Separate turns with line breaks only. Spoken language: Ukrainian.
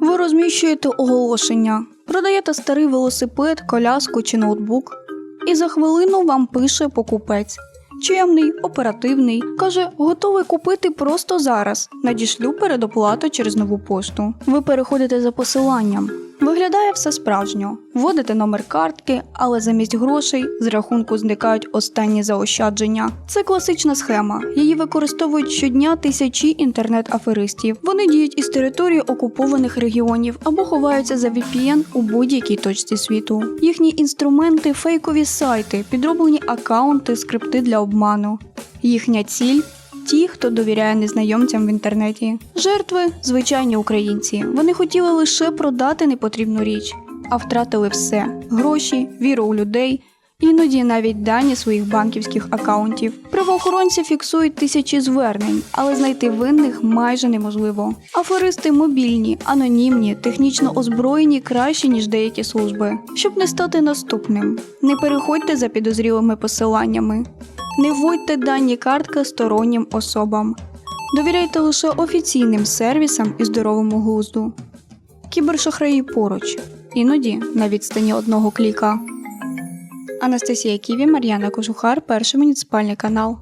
Ви розміщуєте оголошення, продаєте старий велосипед, коляску чи ноутбук, і за хвилину вам пише покупець. Чемний, оперативний, каже, готовий купити просто зараз. Надішлю передоплату через нову пошту. Ви переходите за посиланням. Виглядає все справжньо. Вводите номер картки, але замість грошей з рахунку зникають останні заощадження. Це класична схема. Її використовують щодня тисячі інтернет-аферистів. Вони діють із території окупованих регіонів або ховаються за VPN у будь-якій точці світу. Їхні інструменти фейкові сайти, підроблені акаунти, скрипти для обману. Їхня ціль ті, хто довіряє незнайомцям в інтернеті. Жертви звичайні українці. Вони хотіли лише продати непотрібну річ, а втратили все: гроші, віру у людей. Іноді навіть дані своїх банківських акаунтів. Правоохоронці фіксують тисячі звернень, але знайти винних майже неможливо. Аферисти мобільні, анонімні, технічно озброєні краще ніж деякі служби. Щоб не стати наступним, не переходьте за підозрілими посиланнями. Не вводьте дані картки стороннім особам. Довіряйте лише офіційним сервісам і здоровому глузду. Кібершахраї поруч, іноді на відстані одного кліка. Анастасія Ківі, Мар'яна Кожухар, перший муніципальний канал.